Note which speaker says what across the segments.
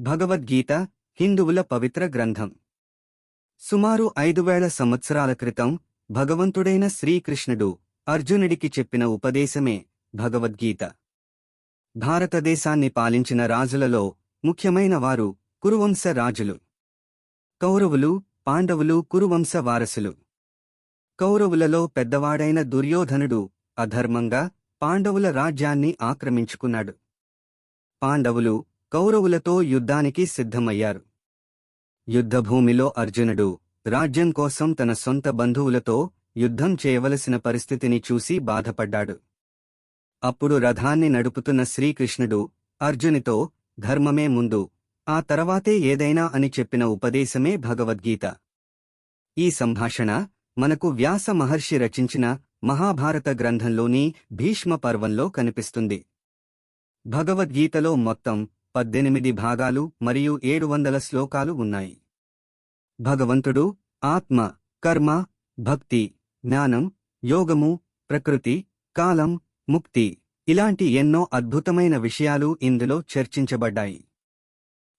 Speaker 1: భగవద్గీత హిందువుల పవిత్ర గ్రంథం. సుమారు ఐదు వేల సంవత్సరాల క్రితం భగవంతుడైన శ్రీకృష్ణుడు అర్జునుడికి చెప్పిన ఉపదేశమే భగవద్గీత. భారతదేశాన్ని పాలించిన రాజులలో ముఖ్యమైన వారు కురువంశ రాజులు. కౌరవులు పాండవులు కురువంశ వారసులు. కౌరవులలో పెద్దవాడైన దుర్యోధనుడు అధర్మంగా పాండవుల రాజ్యాన్ని ఆక్రమించుకున్నాడు. పాండవులు కౌరవులతో యుద్ధానికి సిద్ధమయ్యారు. యుద్ధభూమిలో అర్జునుడు రాజ్యం కోసం తన సొంత బంధువులతో యుద్ధం చేయవలసిన పరిస్థితిని చూసి బాధపడ్డాడు. అప్పుడు రథాన్ని నడుపుతున్న శ్రీకృష్ణుడు అర్జునితో ధర్మమే ముందు ఆ తర్వాతే ఏదైనా అని చెప్పిన ఉపదేశమే భగవద్గీత. ఈ సంభాషణ మనకు వ్యాస మహర్షి రచించిన మహాభారత గ్రంథంలోని భీష్మ పర్వంలో కనిపిస్తుంది. భగవద్గీతలో మొత్తం పద్దెనిమిది భాగాలు మరియు ఏడు వందల శ్లోకాలు ఉన్నాయి. భగవంతుడు ఆత్మ కర్మ భక్తి జ్ఞానం యోగము ప్రకృతి కాలం ముక్తి ఇలాంటి ఎన్నో అద్భుతమైన విషయాలు ఇందులో చర్చించబడ్డాయి.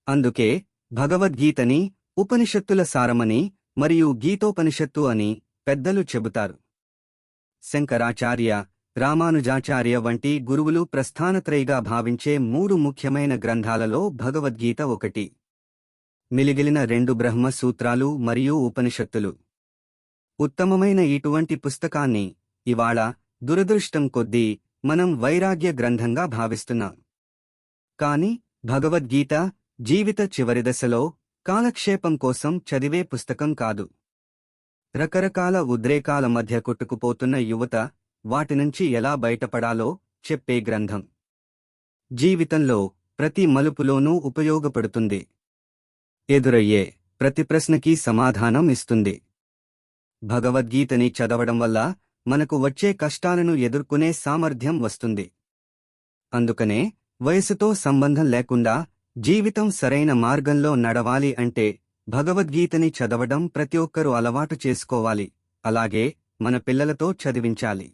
Speaker 1: అందుకే భగవద్గీతని ఉపనిషత్తుల సారమని మరియు గీతోపనిషత్తు అని పెద్దలు చెబుతారు. శంకరాచార్య రామానుజాచార్య వంటి గురువులు ప్రస్థానత్రయిగా భావించే మూడు ముఖ్యమైన గ్రంథాలలో భగవద్గీత ఒకటి. మిలిగిలిన రెండు బ్రహ్మ సూత్రాలు మరియు ఉపనిషత్తులు. ఉత్తమమైన ఇటువంటి పుస్తకాన్ని ఇవాళ దురదృష్టం కొద్దీ మనం వైరాగ్య గ్రంథంగా భావిస్తున్నాం. కాని భగవద్గీత జీవిత చివరి దశలో కాలక్షేపం కోసం చదివే పుస్తకం కాదు. రకరకాల ఉద్రేకాల మధ్య కొట్టుకుపోతున్న యువత వాటి నుంచి ఎలా బయటపడాలో చెప్పే గ్రంథం. జీవితంలో ప్రతి మలుపులోనూ ఉపయోగపడుతుంది. ఎదురయ్యే ప్రతి ప్రశ్నకి సమాధానం ఇస్తుంది. భగవద్గీతని చదవడం వల్ల మనకు వచ్చే కష్టాలను ఎదుర్కొనే సామర్థ్యం వస్తుంది. అందుకనే వయసుతో సంబంధం లేకుండా జీవితం సరైన మార్గంలో నడవాలి అంటే భగవద్గీతని చదవడం ప్రతి ఒక్కరూ అలవాటు చేసుకోవాలి. అలాగే మన పిల్లలతో చదివించాలి.